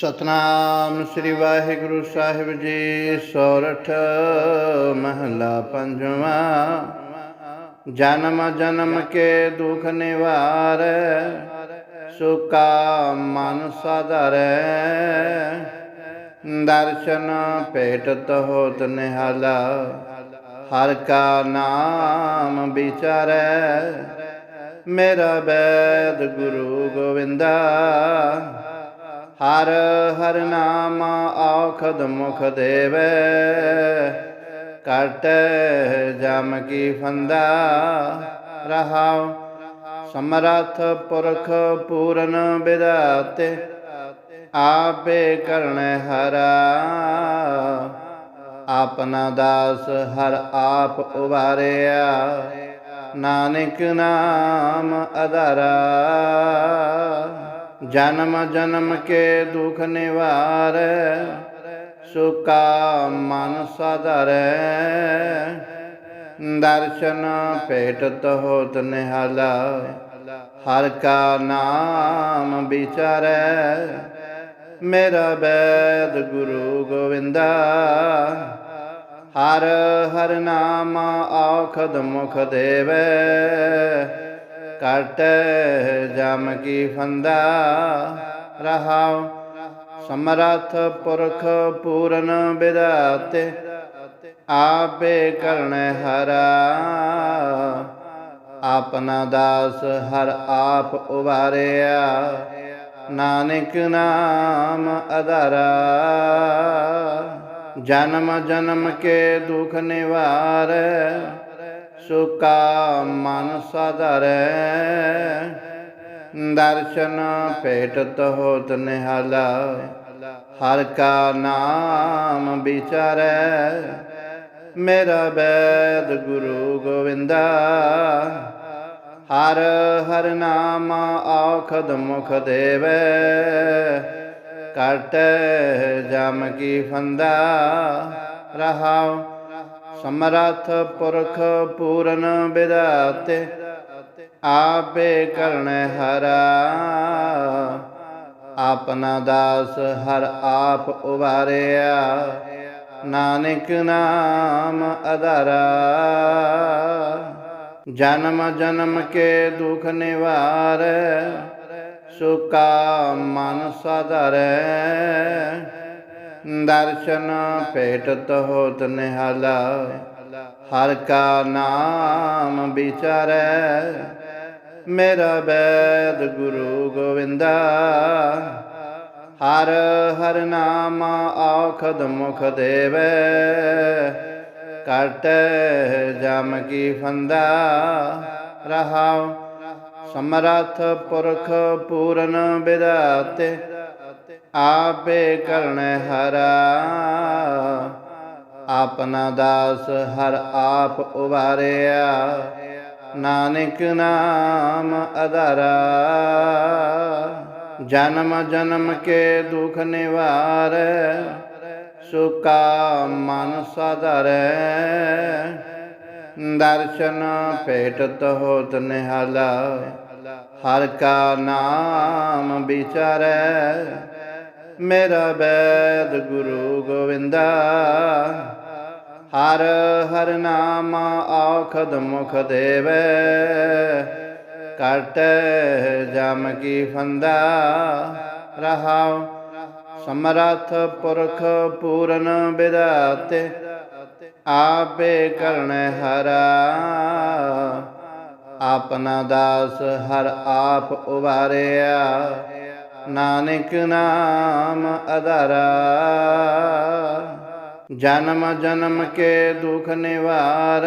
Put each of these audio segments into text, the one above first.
ਸਤਨਾਮ ਸ੍ਰੀ ਵਾਹਿਗੁਰੂ ਸਾਹਿਬ ਜੀ, ਸੋਰਠ ਮਹਲਾ ਪੰਜਵਾਂ। ਜਨਮ ਜਨਮ ਕੇ ਦੁਖ ਨਿਵਾਰ, ਸੁਕਾ ਮਨ ਸਾਧਰੈ। ਦਰਸ਼ਨ ਭੇਟਤ ਹੋਤ ਨਿਹਾਲਾ, ਹਰ ਕਾ ਨਾਮ ਵਿਚਾਰੈ। ਮੇਰਾ ਬੈਦ ਗੁਰੂ ਗੋਵਿੰਦਾ ਹਰ ਹਰ ਨਾਮ ਆਖਦ ਮੁਖ ਦੇਵੇ ਕਟ ਜਮ ਕੀ ਫੰਦਾ ਰਹਾਉ ਸਮਰਥ ਪੁਰਖ ਪੂਰਨ ਬਿਦਾਤੇ ਆਪੇ ਕਰਣ ਹਰਾ ਆਪਨਾ ਦਾਸ ਹਰ ਆਪ ਉਬਾਰਿਆ ਨਾਨਕ ਨਾਮ ਅਧਾਰਾ ਜਨਮ ਜਨਮ ਕੇ ਦੁਖ ਨਿਵਾਰ, ਸੁਕਾ ਮਨ ਸਾਧਰੈ। ਦਰਸ਼ਨ ਭੇਟਤ ਹੋਤ ਨਿਹਾਲਾ, ਹਰ ਕਾ ਨਾਮ ਵਿਚਾਰੈ। ਮੇਰਾ ਬੈਦ ਗੁਰੂ ਗੋਵਿੰਦਾ, ਹਰ ਹਰ ਨਾਮ ਆਖਦ ਮੁਖ ਦੇਵੇ। ਕਟ ਜਮ ਕੀ ਫੰਦਾ ਰਹਾਉ। ਸਮਰਥ ਪੁਰਖ ਪੂਰਨ ਬਿਦਾਤੇ ਆਪੇ ਕਰਣ ਹਰਾ। ਆਪਨਾ ਦਾਸ ਹਰ ਆਪ ਉਬਾਰਿਆ ਨਾਨਕ ਨਾਮ ਅਧਾਰਾ। ਜਨਮ ਜਨਮ ਕੇ ਦੁਖ ਨਿਵਾਰ ਸੁਕਾ ਮਨ ਸਾਧਰੈ। ਦਰਸ਼ਨ ਭੇਟਤ ਹੋਤ ਨਿਹਾਲਾ। ਹਰ ਕਾ ਨਾਮ ਵਿਚਾਰੈ। ਮੇਰਾ ਬੈਦ ਗੁਰੂ ਗੋਵਿੰਦਾ। ਹਰ ਹਰ ਨਾਮ ਆਖਦ ਮੁਖ ਦੇਵੇ। ਕਟ ਜਮ ਕੀ ਫੰਦਾ। ਰਹਾਉ ਸਮਰਥ ਪੁਰਖ ਪੂਰਨ ਬਿਦਾਤੇ ਆਪੇ ਕਰਣ ਹਰਾ। ਆਪਨਾ ਦਾਸ ਹਰ ਆਪ ਉਬਾਰਿਆ ਨਾਨਕ ਨਾਮ ਅਧਾਰਾ। ਜਨਮ ਜਨਮ ਕੇ ਦੁਖ ਨਿਵਾਰ, ਸੁਕਾ ਮਨ ਸਾਧਰੈ। ਦਰਸ਼ਨ ਭੇਟਤ ਹੋਤ ਨਿਹਾਲਾ। ਹਰ ਕਾ ਨਾਮ ਵਿਚਾਰੈ। ਮੇਰਾ ਬੈਦ ਗੁਰੂ ਗੋਵਿੰਦਾ। ਹਰ ਹਰ ਨਾਮ ਆਖਦ ਮੁਖ ਦੇਵੇ। ਕਟ ਜਮ ਕੀ ਫੰਦਾ। ਰਹਾਉ ਸਮਰਥ ਪੁਰਖ ਪੂਰਨ ਬਿਦਾਤੇ ਆਪੇ ਕਰਣ ਹਰਾ। ਆਪਨਾ ਦਾਸ ਹਰ ਆਪ ਉਬਾਰਿਆ ਨਾਨਕ ਨਾਮ ਅਧਾਰਾ। ਜਨਮ ਜਨਮ ਕੇ ਦੁਖ ਨਿਵਾਰ, ਸੁਕਾ ਮਨ ਸਾਧਰੈ। ਦਰਸ਼ਨ ਭੇਟਤ ਹੋਤ ਨਿਹਾਲਾ। ਹਰ ਕਾ ਨਾਮ ਵਿਚਾਰੈ ਮੇਰਾ ਬੈਦ ਗੁਰੂ ਗੋਵਿੰਦਾ ਹਰ ਹਰ ਨਾਮ ਆਖਦ ਮੁਖ ਦੇਵੇ ਕਟ ਜਮ ਕੀ ਫੰਦਾ ਰਹਾਉ ਸਮਰਥ ਪੁਰਖ ਪੂਰਨ ਬਿਦਾਤੇ ਆਪੇ ਕਰਣ ਹਰਾ ਆਪਨਾ ਦਾਸ ਹਰ ਆਪ ਉਬਾਰਿਆ ਨਾਨਕ ਨਾਮ ਅਧਾਰਾ। ਜਨਮ ਜਨਮ ਕੇ ਦੁਖ ਨਿਵਾਰ।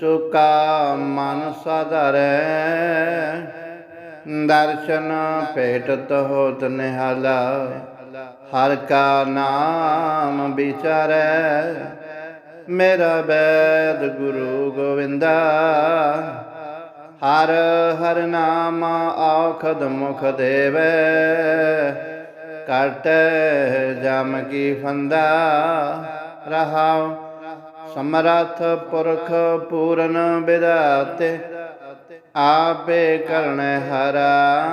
ਸੁਕਾ ਮਨ ਸਾਧਰੈ। ਦਰਸ਼ਨ ਭੇਟਤ ਹੋਤ ਨਿਹਾਲਾ। ਹਰ ਕਾ ਨਾਮ ਵਿਚਾਰੈ। ਮੇਰਾ ਬੈਦ ਗੁਰੂ ਗੋਵਿੰਦਾ। ਹਰ ਹਰ ਨਾਮ ਆਖਦ ਮੁਖ ਦੇਵੇ। ਕਟ ਜਮ ਕੀ ਫੰਦਾ। ਰਹਾਉ ਸਮਰਥ ਪੁਰਖ ਪੂਰਨ ਬਿਦਾਤੇ। ਆਪੇ ਕਰਨ ਹਰਾ।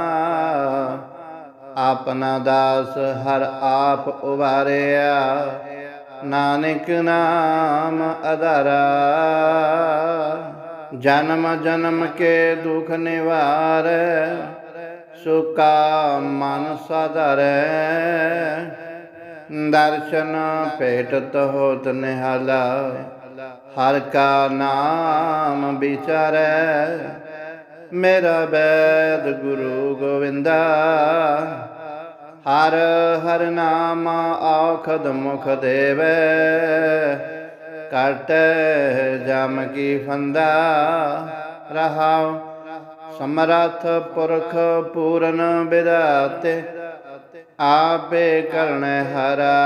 ਆਪਣਾ ਦਾਸ ਹਰ ਆਪ ਉਬਾਰਿਆ ਨਾਨਕ ਨਾਮ ਆਧਾਰਾ ਜਨਮ ਜਨਮ ਕੇ ਦੁਖ ਨਿਵਾਰ, ਸੁਕਾ ਮਨ ਸਾਧਰੈ। ਦਰਸ਼ਨ ਭੇਟਤ ਹੋਤ ਨਿਹਾਲਾ, ਹਰ ਕਾ ਨਾਮ ਵਿਚਾਰੈ। ਮੇਰਾ ਬੈਦ ਗੁਰੂ ਗੋਵਿੰਦਾ ਹਰ ਹਰ ਨਾਮ ਆਖਦ ਮੁਖ ਦੇਵੈ। ਕਟ ਜਮ ਕੀ ਫੰਦਾ ਰਹਾਉ। ਸਮਰਥ ਪੁਰਖ ਪੂਰਨ ਬਿਦਾਤੇ, ਆਪੇ ਕਰਣ ਹਰਾ।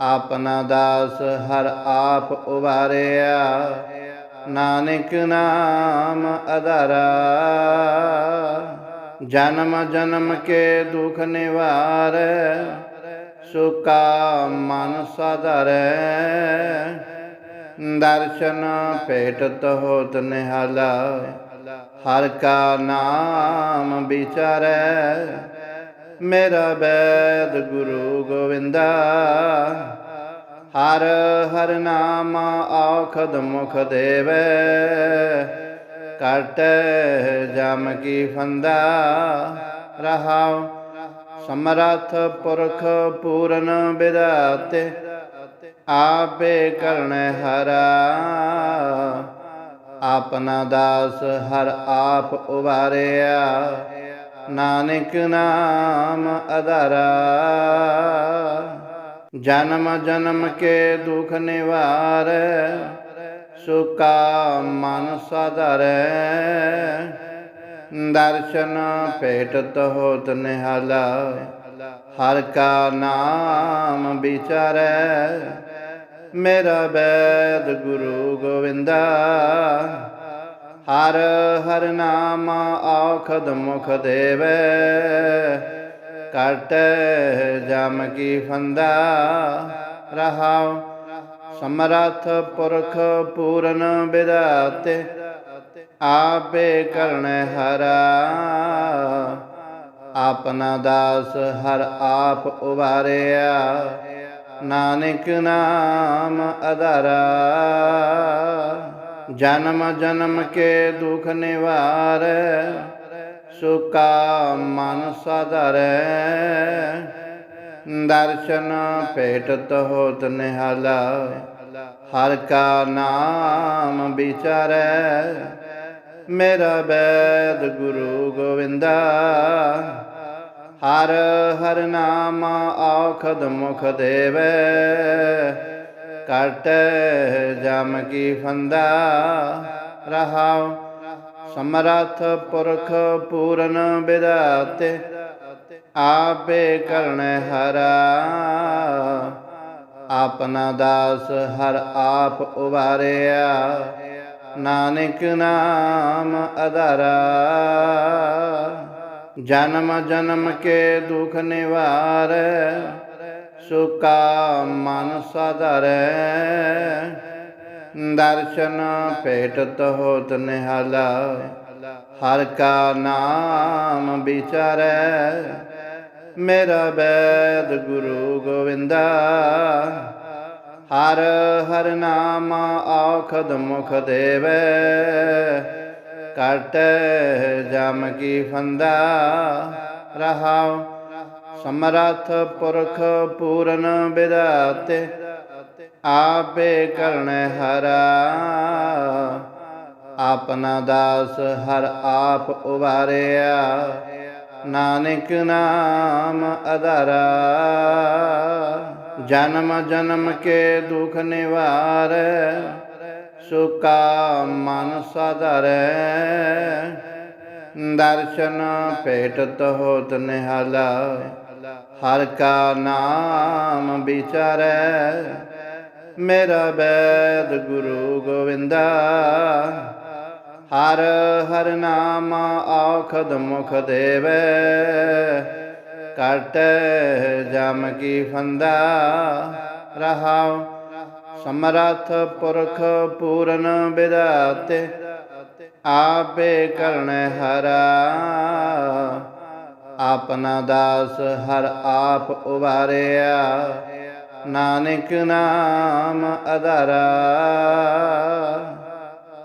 ਆਪਨਾ ਦਾਸ ਹਰ ਆਪ ਉਬਾਰਿਆ ਨਾਨਕ ਨਾਮ ਅਧਾਰਾ। ਜਨਮ ਜਨਮ ਕੇ ਦੁਖ ਨਿਵਾਰ ਸੁਕਾ ਮਨ ਸਾਧਰੈ। ਦਰਸ਼ਨ ਭੇਟਤ ਹੋਤ ਨਿਹਾਲਾ, ਹਰ ਕਾ ਨਾਮ ਵਿਚਾਰੈ। ਮੇਰਾ ਬੈਦ ਗੁਰੂ ਗੋਵਿੰਦਾ, ਹਰ ਹਰ ਨਾਮ ਆਖਦ ਮੁਖ ਦੇਵੈ। ਕਟ ਜਮ ਕੀ ਫੰਦਾ ਰਹਾਉ ਸਮਰਥ ਪੁਰਖ ਪੂਰਨ ਬਿਦਾਤੇ ਆਪੇ ਕਰਣ ਹਰਾ ਆਪਨਾ ਦਾਸ ਹਰ ਆਪ ਉਬਾਰਿਆ ਨਾਨਕ ਨਾਮ ਅਧਾਰਾ ਜਨਮ ਜਨਮ ਕੇ ਦੁਖ ਨਿਵਾਰ ਸੁਕਾ ਮਨ ਸਾਧਰੈ। ਦਰਸ਼ਨ ਭੇਟਤ ਹੋਤ ਨਿਹਾਲਾ। ਹਰ ਕਾ ਨਾਮ ਵਿਚਾਰੈ। ਮੇਰਾ ਬੈਦ ਗੁਰੂ ਗੋਵਿੰਦਾ। ਹਰ ਹਰ ਨਾਮ ਆਖਦ ਮੁਖ ਦੇਵੈ। ਕਟ ਜਮ ਕੀ ਫੰਦਾ ਰਹਾਉ। ਸਮਰਥ ਪੁਰਖ ਪੂਰਨ ਬਿਦਾਤੇ ਆਪੇ ਕਰਣ ਹਰਾ। ਆਪਨਾ ਦਾਸ ਹਰ ਆਪ ਉਬਾਰਿਆ ਨਾਨਕ ਨਾਮ ਆਧਾਰਾ ਜਨਮ ਜਨਮ ਕੇ ਦੁਖ ਨਿਵਾਰ, ਸੁਕਾ ਮਨ ਸਾਧਰੈ। ਦਰਸ਼ਨ ਭੇਟਤ ਹੋਤ ਨਿਹਾਲਾ। ਹਰ ਕਾ ਨਾਮ ਵਿਚਾਰੈ ਮੇਰਾ ਬੈਦ ਗੁਰੂ ਗੋਵਿੰਦਾ ਹਰ ਹਰ ਨਾਮ ਆਖਦ ਮੁਖ ਦੇਵੈ ਕਟ ਜਮ ਕੀ ਫੰਦਾ ਰਹਾਉ ਸਮਰਥ ਪੁਰਖ ਪੂਰਨ ਬਿਦਾਤੇ ਆਪੇ ਕਰਣ ਹਰਾ ਆਪਨਾ ਦਾਸ ਹਰ ਆਪ ਉਬਾਰਿਆ ਨਾਨਕ ਨਾਮ ਆਧਾਰਾ ਜਨਮ ਜਨਮ ਕੇ ਦੁਖ ਨਿਵਾਰ। ਸੁਕਾ ਮਨ ਸਾਧਰੈ। ਦਰਸ਼ਨ ਭੇਟਤ ਹੋਤ ਨਿਹਾਲਾ। ਹਰ ਕਾ ਨਾਮ ਵਿਚਾਰੈ। ਮੇਰਾ ਬੈਦ ਗੁਰੂ ਗੋਵਿੰਦਾ। ਹਰ ਹਰ ਨਾਮ ਆਖਦ ਮੁਖ ਦੇਵੈ। ਕਟ ਜਮ ਕੀ ਫੰਦਾ। ਰਹਾਉ ਸਮਰਥ ਪੁਰਖ ਪੂਰਨ ਬਿਦਾਤੇ ਆਪੇ ਕਰਨ ਹਰਾ। ਆਪਣਾ ਦਾਸ ਹਰ ਆਪ ਉਬਾਰਿਆ ਨਾਨਕ ਨਾਮ ਆਧਾਰਾ ਜਨਮ ਜਨਮ ਕੇ ਦੁਖ ਨਿਵਾਰ, ਸੁਕਾ ਮਨ ਸਾਧਰੈ। ਦਰਸ਼ਨ ਭੇਟਤ ਹੋਤ ਨਿਹਾਲਾ, ਹਰ ਕਾ ਨਾਮ ਵਿਚਾਰੈ। ਮੇਰਾ ਬੈਦ ਗੁਰੂ ਗੋਵਿੰਦਾ ਹਰ ਹਰ ਨਾਮ ਆਖਦ ਮੁਖ ਦੇਵੈ। ਕਟ ਜਮ ਕੀ ਫੰਦਾ ਰਹਾਉ। ਸਮਰਥ ਪੁਰਖ ਪੂਰਨ ਬਿਦਾਤੇ, ਆਪੇ ਕਰਣ ਹਰਾ। ਆਪਣਾ ਦਾਸ ਹਰ ਆਪ ਉਬਾਰਿਆ ਨਾਨਕ ਨਾਮ ਅਧਾਰਾ।